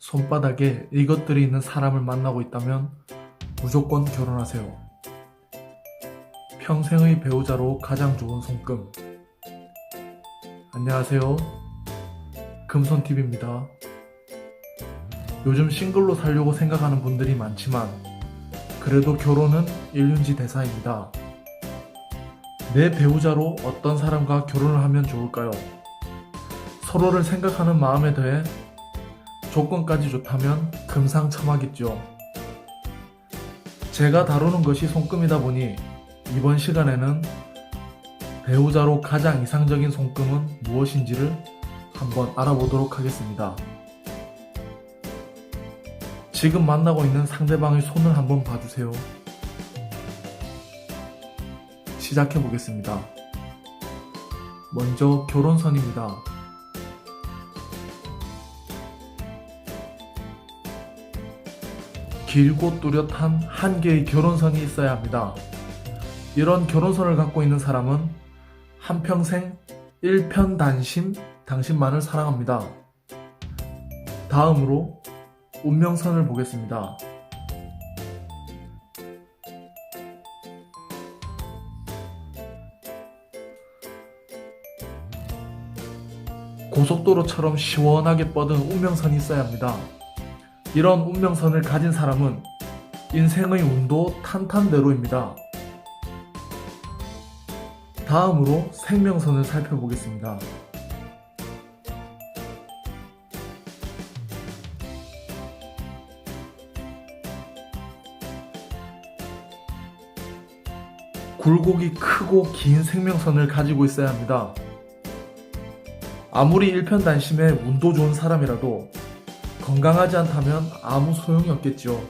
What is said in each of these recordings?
손바닥에 이것들이 있는 사람을 만나고 있다면 무조건 결혼하세요. 평생의 배우자로 가장 좋은 손금. 안녕하세요. 금손TV입니다. 요즘 싱글로 살려고 생각하는 분들이 많지만 그래도 결혼은 일륜지 대사입니다. 내 배우자로 어떤 사람과 결혼을 하면 좋을까요? 서로를 생각하는 마음에 더해 조건까지 좋다면 금상첨화겠죠. 제가 다루는 것이 손금이다 보니 이번 시간에는 배우자로 가장 이상적인 손금은 무엇인지를 한번 알아보도록 하겠습니다. 지금 만나고 있는 상대방의 손을 한번 봐주세요. 시작해 보겠습니다. 먼저 결혼선입니다. 길고 뚜렷한 한 개의 결혼선이 있어야 합니다. 이런 결혼선을 갖고 있는 사람은 한평생 일편단심 당신만을 사랑합니다. 다음으로 운명선을 보겠습니다. 고속도로처럼 시원하게 뻗은 운명선이 있어야 합니다. 이런 운명선을 가진 사람은 인생의 운도 탄탄대로입니다. 다음으로 생명선을 살펴보겠습니다. 굴곡이 크고 긴 생명선을 가지고 있어야 합니다. 아무리 일편단심에 운도 좋은 사람이라도 건강하지 않다면 아무 소용이 없겠죠.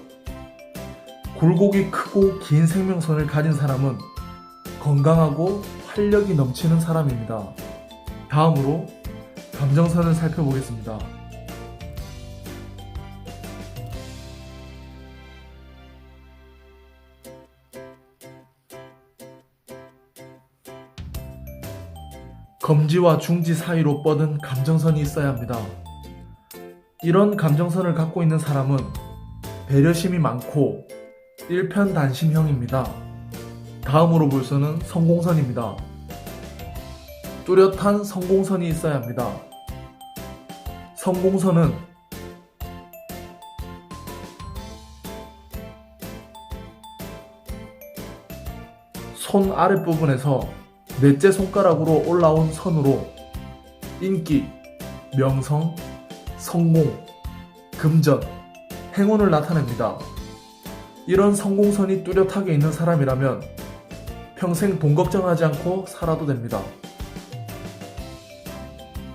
굴곡이 크고 긴 생명선을 가진 사람은 건강하고 활력이 넘치는 사람입니다. 다음으로 감정선을 살펴보겠습니다. 검지와 중지 사이로 뻗은 감정선이 있어야 합니다. 이런 감정선을 갖고 있는 사람은 배려심이 많고 일편단심형입니다. 다음으로 볼 선은 성공선입니다. 뚜렷한 성공선이 있어야 합니다. 성공선은 손 아랫부분에서 넷째 손가락으로 올라온 선으로 인기, 명성, 성공, 금전, 행운을 나타냅니다. 이런 성공선이 뚜렷하게 있는 사람이라면 평생 돈 걱정하지 않고 살아도 됩니다.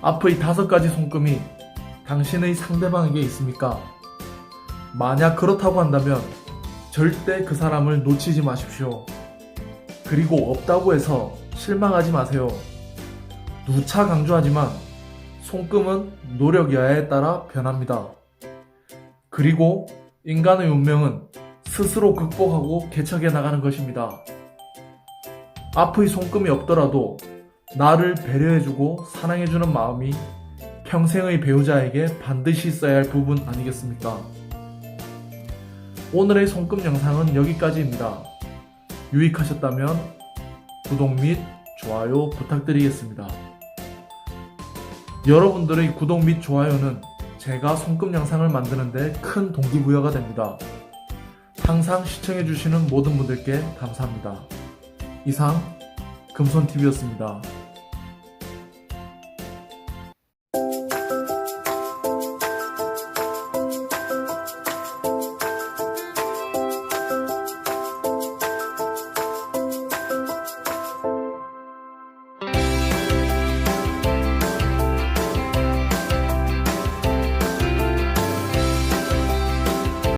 앞의 다섯 가지 손금이 당신의 상대방에게 있습니까? 만약 그렇다고 한다면 절대 그 사람을 놓치지 마십시오. 그리고 없다고 해서 실망하지 마세요. 누차 강조하지만 손금은 노력 여하에 따라 변합니다. 그리고 인간의 운명은 스스로 극복하고 개척해 나가는 것입니다. 앞의 손금이 없더라도 나를 배려해주고 사랑해주는 마음이 평생의 배우자에게 반드시 있어야 할 부분 아니겠습니까? 오늘의 손금 영상은 여기까지입니다. 유익하셨다면 구독 및 좋아요 부탁드리겠습니다. 여러분들의 구독 및 좋아요는 제가 손금 영상을 만드는데 큰 동기부여가 됩니다. 항상 시청해주시는 모든 분들께 감사합니다. 이상 금손TV였습니다.